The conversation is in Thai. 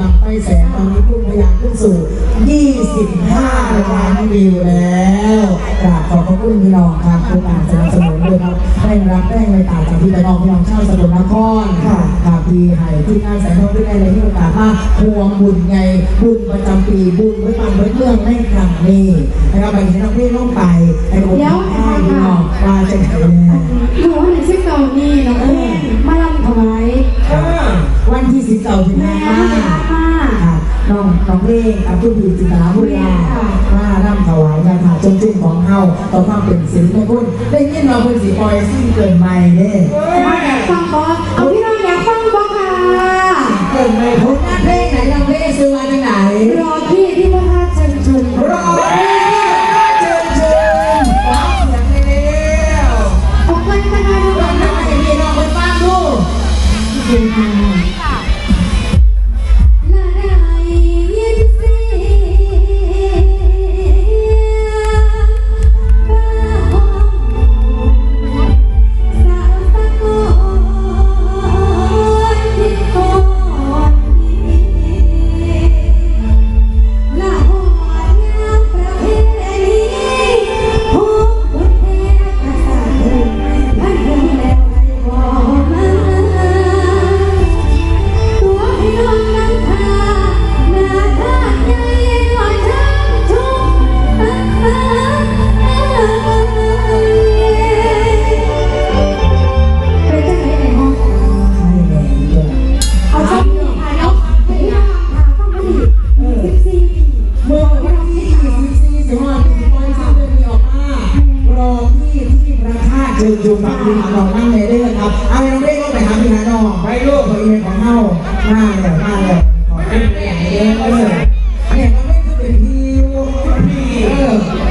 บางไฟแสนตอนนี้พุ่งพยางขึ้นสู่ 25 ล้านวิวแล้วกราบขอบพระคุณพี่น้องครับทุกการสนับสนุนด้วยครับได้รับได้ในต่างจากที่พี่น้องพี่น้องชาวสกลนครค่ะครับพี่ไห่ที่งานแสงทองด้วยในที่โอกาสมาพวงบุญไงบุญประจำปีบุญไว้ปังไว้เรื่องในครั้งนี้นะครับไปที่น้องพี่น้องไปไอ้ผมให้พี่น้องมาจะไหนเนี่ยหนูว่าในชื่อเก่านี่น้องเล่นมาลำถวาย วันที่สิบเก้าถึงแม่ห้าไม่ได้มาค่ะน้องน้องเล่กับผู้ดีจิตาบุญญาว่าร่ำถวายยาถาจงจุ้งของเฮาต่อความเป็นศิลป์มงคลได้ยินมาเป็นสีปอยซิ่งเกินไม่เด้มาอยฟังบอเอาพี่น้องอยากฟังบอค่ะเกินไม่พ้นหน้าเพลงไหนน้องเล่ซื้อมาจากไหนรอพี่ที่พระธาตุเชิญชวนรอ ยู่อยู่ฝั่งพี่หาองนั่งเลยเด้อครับเอาไปน้องเด้ก็ไปหาพี่นาดองไปลูกไปเรียนของเฮามาเลยมาเลยขอให้เป็นใหญ่เด้เนี่ยน้องเด้คือเป็นพี่พี่